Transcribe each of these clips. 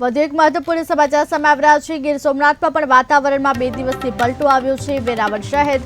વધુ એક મહત્વપૂર્ણ સમાચાર સામે આવી છે. ગીર સોમનાથમાં પણ વાતાવરણમાં બે દિવસથી પલટો આવ્યો છે. વેરાવળ શહેર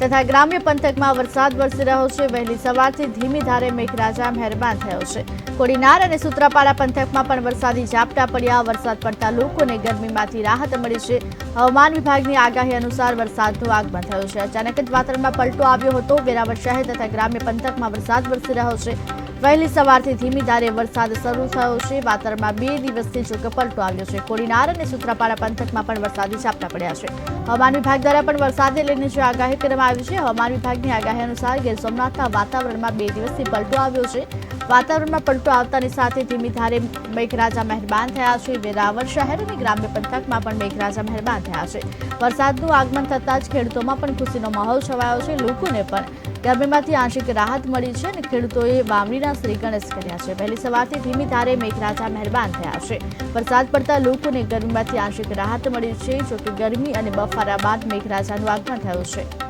તથા ગ્રામ્ય પંથકમાં વરસાદ વરસી રહ્યો છે. વહેલી સવારથી ધીમી ધારે મેઘરાજા મહેરબાન થયો છે. કોડીનાર અને સુત્રાપાડા પંથકમાં પણ વરસાદી ઝાપટા પડ્યા. વરસાદ પડતા લોકોને ગરમીમાંથી રાહત મળી છે. હવામાન વિભાગની આગાહી અનુસાર વરસાદનું આગમન થયું છે. અચાનક જ વાતાવરણમાં પલટો આવ્યો હતો. વેરાવળ શહેર તથા ગ્રામ્ય પંથકમાં વરસાદ વરસી રહ્યો છે. વહેલી સવારથી ધીમી ધારે વરસાદ શરૂ થયો છે. વાતાવરણમાં બે દિવસથી જોકે પલટો આવ્યો છે. કોડીનાર અને સુત્રાપાડા પંથકમાં પણ વરસાદી ઝાપટા પડ્યા છે. હવામાન વિભાગ દ્વારા પણ વરસાદને લઈને જે આગાહી કરવામાં આવી છે, હવામાન વિભાગની આગાહી અનુસાર ગીર સોમનાથના વાતાવરણમાં બે દિવસથી પલટો આવ્યો છે. વાતાવરણમાં પલટો આવતાની સાથે ધીમી ધારે મેઘરાજા મહેરબાન થયા છે. વેરાવળ શહેર અને ગ્રામ્ય પંથકમાં પણ મેઘરાજા મહેરબાન થયા છે. વરસાદનું આગમન થતાં જ ખેડૂતોમાં પણ ખુશીનો માહોલ છવાયો છે. લોકોને પણ ગરમીમાંથી આંશિક રાહત મળી છે અને ખેડૂતોએ વાવણીના શ્રી ગણેશ કર્યા છે. વહેલી સવારથી ધીમી ધારે મેઘરાજા મહેરબાન થયા છે. વરસાદ પડતા લોકોને ગરમીમાંથી આંશિક રાહત મળી છે, જોકે ગરમી અને બફારા બાદ મેઘરાજાનું આગમન થયું છે.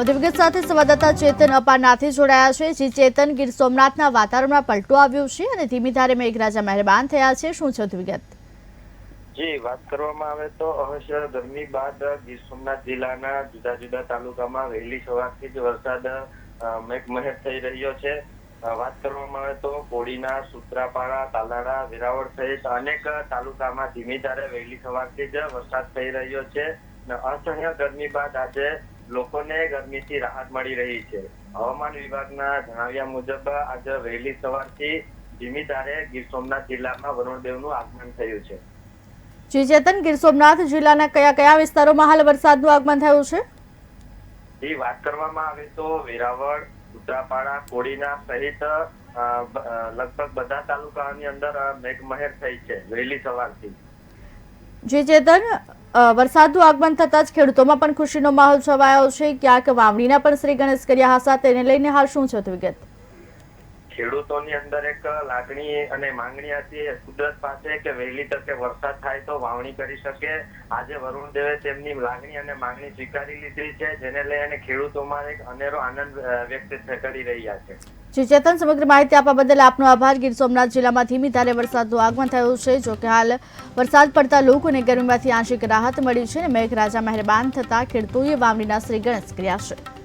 વધુ સાથે સંવાદદાતા ચેતન અપારનાથી જોડાયા છે. જે ચેતન ગીર સોમનાથના વાતાવરણમાં પલટો આવ્યો છે અને ધીમી ધારે મેઘરાજા મહેરબાન થયા છે. શું છે વિગત જી, વાત કરવામાં આવે તો અવશ્ય ગરમી બાદ ગીર સોમનાથ જિલ્લાના જુદા જુદા તાલુકામાં વહેલી સવારથી જ વરસાદ મેઘમહેર થઈ રહ્યો છે. વાત કરવામાં આવે તો કોડીના, સુત્રાપાડા, તાલાડા, વેરાવળ સહિત અનેક તાલુકામાં ધીમી ધારે વહેલી સવારથી જ વરસાદ થઈ રહ્યો છે. અસહ્ય ગરમી બાદ આજે લોકોને ગરમીથી રાહત મળી રહી છે. હવામાન વિભાગના જણાવ્યા મુજબ આજે વહેલી સવારથી ધીમી ધારે ગીર સોમનાથ જિલ્લામાં વરુણદેવનું આગમન થયું છે. જી ચેતન ગીર સોમનાથ જિલ્લાના કયા કયા વિસ્તારોમાં હાલ વરસાદનું આગમન થયું છે? એ વાત કરવામાં આવે તો વેરાવળ ઉત્તરાપાડા કોડીના સહિત લગભગ બધા તાલુકાની અંદર મેઘમહેર થઈ છે વહેલી સવારથી. જી ચેતન વરસાદનું આગમન થતાં જ ખેડૂતોમાં પણ ખુશીનો માહોલ છવાયો છે. ક્યાંક વાવણીના પણ શ્રી ગણેશ કર્યા હશે તેને લઈને હાલ શું છે વિગત? ખેડૂતોની અંદર એક લાગણી અને માંગણી હતી કુદરત પાસે કે વહેલી તકે વરસાદ થાય તો વાવણી કરી શકે. આજે વરુણ દેવે તેમની લાગણી અને માંગણી સ્વીકારી લીધી છે, જેને લઈને ખેડૂતોમાં એક અનેરો આનંદ વ્યક્ત કરી રહ્યા છે. જી, ચેતન, સમગ્ર માહિતી આપવા બદલ આપનો આભાર. ગીર સોમનાથ જિલ્લામાં ધીમી ધારે વરસાદનું આગમન થયું છે. જોકે હાલ વરસાદ પડતા લોકોને ગરમીમાંથી આંશિક રાહત મળી છે અને મેઘરાજા મહેરબાન થતા ખેડૂતોએ વાવણીના શ્રી ગણેશ કર્યા છે.